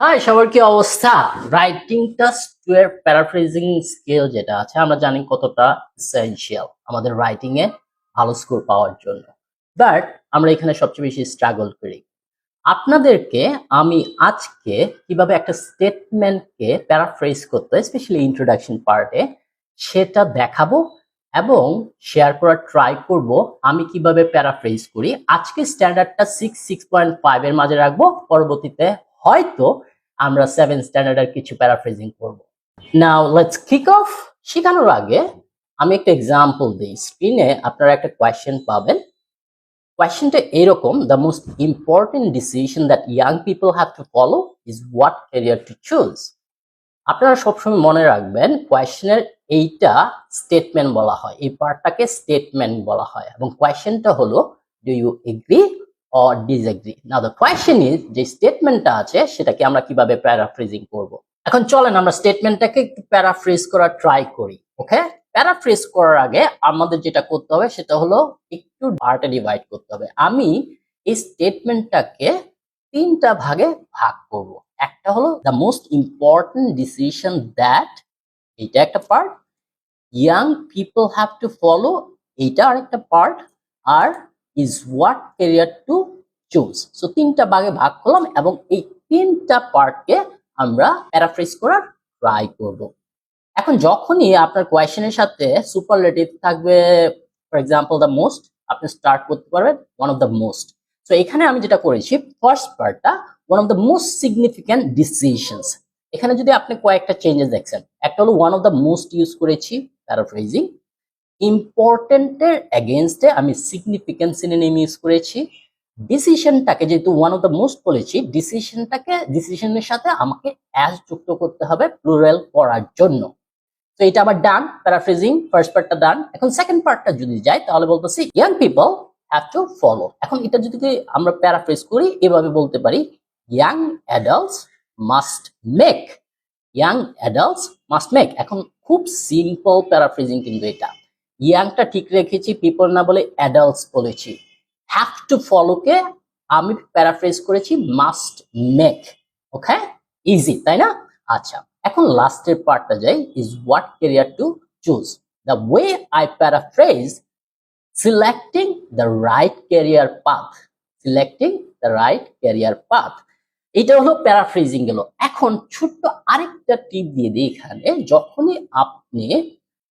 High সবার কি অবস্থা? রাইটিং টাস্ক এর প্যারাফ্রেজিং স্কিল যেটা আছে, আমরা জানি কতটা এসেনশিয়াল আমাদের রাইটিং এ ভালো স্কোর পাওয়ার জন্য। বাট আমরা এখানে সবচেয়ে বেশি স্ট্রাগল করি। আপনাদেরকে আমি আজকে কীভাবে একটা স্টেটমেন্টকে প্যারাফ্রেজ করতে স্পেশালি ইন্ট্রোডাকশন পার্টে সেটা দেখাবো এবং শেয়ার করার ট্রাই করব। আমি কীভাবে প্যারাফ্রেজ করি? আজকে স্ট্যান্ডার্ডটা সিক্স সিক্স পয়েন্ট ফাইভ এর মাঝে রাখব, পরবর্তীতে হয়তো আমরা সেভেন স্ট্যান্ডার্ডের কিছু প্যারাফ্রেজিং করব। নাও লেটস কিক অফ শেখানোর আগে আমি একটা এক্সাম্পল দিই। স্ক্রিনে আপনারা একটা কোয়েশ্চেন পাবেন। কোয়েশ্চেনটা এরকম the most important decision that young people have to follow is what career to choose আপনারা সবসময় মনে রাখবেন কোয়েশ্চেনের এইটা স্টেটমেন্ট বলা হয়। এই পার্টটাকে স্টেটমেন্ট বলা হয়। এবং কোয়েশ্চেনটা হলো do you agree or disagree now the question is যে স্টেটমেন্টটা আছে, সেটাকে আমরা কীভাবে প্যারাফ্রেজিং করব? এখন চলেন, আমরা স্টেটমেন্টটাকে একটু প্যারাফ্রেজ করার ট্রাই করি ওকে প্যারাফ্রেজ করার আগে আমাদের যেটা করতে হবে, সেটা হলো একটু পার্টে ডিভাইড করতে হবে। আমি এই স্টেটমেন্টটাকে তিনটা ভাগে ভাগ করব। একটা হলো the most important decision that এইটা একটা part young people have to follow এইটা আরেকটা part R is what career to choose so তিনটা ভাগে ভাগ করলাম এবং এই তিনটা পার্টকে আমরা প্যারাফ্রেজ করার ট্রাই করব। এখন যখনই আপনার কোয়েশনের সাথে সুপারলেটিভ থাকবে ফর এক্সাম্পল দ্য মোস্ট আপনি স্টার্ট করতে পারবেন one of the most so এখানে আমি যেটা করেছি ফার্স্ট পার্টটা one of the most significant decisions এখানে যদি আপনি কয়েকটা চেঞ্জেস দেখছেন, একটা হলো one of the most use করেছি প্যারাফ্রেজিং ইম্পর্টেন্টের এগেনস্টে আমি সিগনিফিক্যান্ট সিনোনিম ইউজ করেছি। ডিসিশনটাকে যেহেতু ওয়ান অফ দ্য মোস্ট বলেছি ডিসিশনটাকে ডিসিশনের সাথে আমাকে অ্যাজ যুক্ত করতে হবে প্লুরাল করার জন্য। তো এটা আমার ডান প্যারাফ্রেজিং ফার্স্ট পার্টটা ডান এখন সেকেন্ড পার্টটা যদি যাই, তাহলে বলতেছি young people have to follow এখন এটা যদি আমরা প্যারাফ্রেজ করি, এভাবে বলতে পারি young adults must make young adults must make এখন খুব সিম্পল প্যারাফ্রেজিং কিন্তু এটা। ইয়াংটা ঠিক রেখেছি পিপল না বলে অ্যাডাল্টস বলেছি। হ্যাভ টু ফলোকে আমি প্যারাফ্রেজ করেছি মাস্ট মেক ওকে ইজি তাই না? আচ্ছা এখন লাস্টের পার্টটা যাই is what career to choose the way I paraphrase selecting the right career path selecting the right career path এটা হলো প্যারাফ্রেজিং গেল। এখন ছোট্ট আরেকটা টিপ দিয়ে দিই এখানে, যখনই আপনি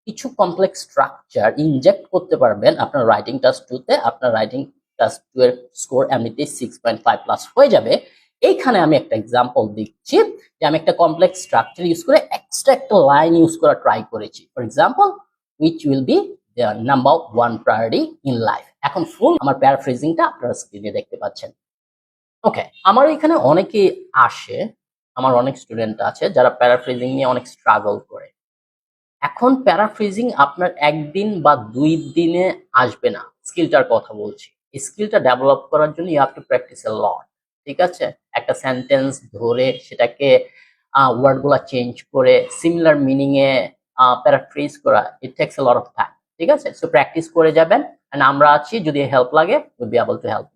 কিছু কমপ্লেক্স স্ট্রাকচার ইনজেক্ট করতে পারবেন আপনার রাইটিং টাস্ক টুতে আপনার রাইটিং টাস্ক টু এর স্কোর এমনিতেই সিক্স পয়েন্ট ফাইভ প্লাস হয়ে যাবে। এইখানে আমি একটা এক্সাম্পল দিচ্ছি যে আমি একটা কমপ্লেক্স স্ট্রাকচার ইউজ করে এক্সট্রা একটা লাইন ইউজ করা ট্রাই করেছি। For example which will be number one priority in life এখন ফুল আমার প্যারাফ্রেজিংটা আপনারা স্ক্রিনে দেখতে পাচ্ছেন। ওকে আমার এখানে অনেকে আসে, আমার অনেক স্টুডেন্ট আছে যারা প্যারাফ্রেজিং নিয়ে অনেক স্ট্রাগল করে। এখন প্যারাফ্রেজিং আপনার একদিন বা দুই দিনে আসবে না। স্কিলটার কথা বলছি। স্কিলটা ডেভেলপ করার জন্য you have to practice a lot ঠিক আছে? একটা সেন্টেন্স ধরে সেটাকে ওয়ার্ডগুলা চেঞ্জ করে সিমিলার মিনিং এ প্যারাফ্রেজ করা it takes a lot of time ঠিক আছে? সো প্র্যাকটিস করে যাবেন এন্ড আমরা আছি, যদি হেল্প লাগে will be able to help